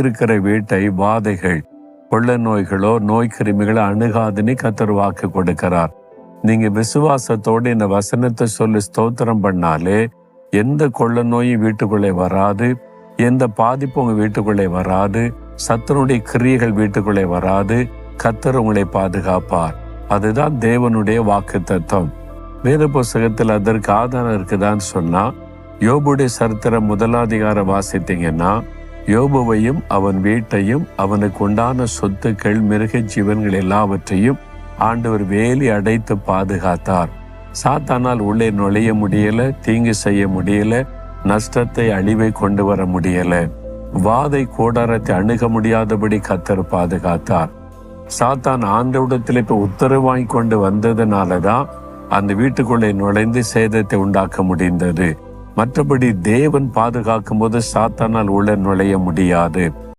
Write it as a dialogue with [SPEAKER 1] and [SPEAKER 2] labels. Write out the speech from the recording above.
[SPEAKER 1] இருக்கிற வீட்டை வாதைகள் கொள்ள நோய்களோ நோய் கிருமிகளோ அணுகாதுன்னு கத்தர் வாக்கு கொடுக்கிறார். நீங்க விசுவாசத்தோடு இந்த வசனத்தை சொல்லி ஸ்தோத்திரம் பண்ணாலே எந்த கொள்ள நோயும் வீட்டுக்குள்ளே வராது எந்த பாதிப்பும் உங்க வீட்டுக்குள்ளே வராது சத்தனுடைய கிரியைகள் வீட்டுக்குள்ளே வராது கத்தர் உங்களை பாதுகாப்பார். அதுதான் தேவனுடைய வாக்கு தத்துவம் வேத புஸ்தகத்தில் அதற்கு ஆதாரம் இருக்குதான்னு சொன்னா யோபுடைய சரித்திரம் முதலாதிகாரம் வாசித்தீங்கன்னா யோபுவையும் அவன் வீட்டையும் அவனுக்கு உண்டான சொத்துக்கள் மிருக ஜீவன்கள் எல்லாவற்றையும் ஆண்டவர் வேலி அடைத்து பாதுகாத்தார். சாத்தானால் உள்ளே நுழைய முடியல தீங்கு செய்ய முடியல நஷ்டத்தை அழிவை கொண்டு வர முடியல. வாதை கூடாரத்தை அணுக முடியாதபடி கத்தர் பாதுகாத்தார். சாத்தான் ஆண்டவிடத்தில் இப்ப உத்தரவு வாங்கி கொண்டு வந்ததுனாலதான் அந்த வீட்டுக்குள்ளே நுழைந்து சேதத்தை உண்டாக்க முடிந்தது. மற்றபடி தேவன் பாதுகாக்கும் போது சாத்தானால் உள்ள நுழைய முடியாது.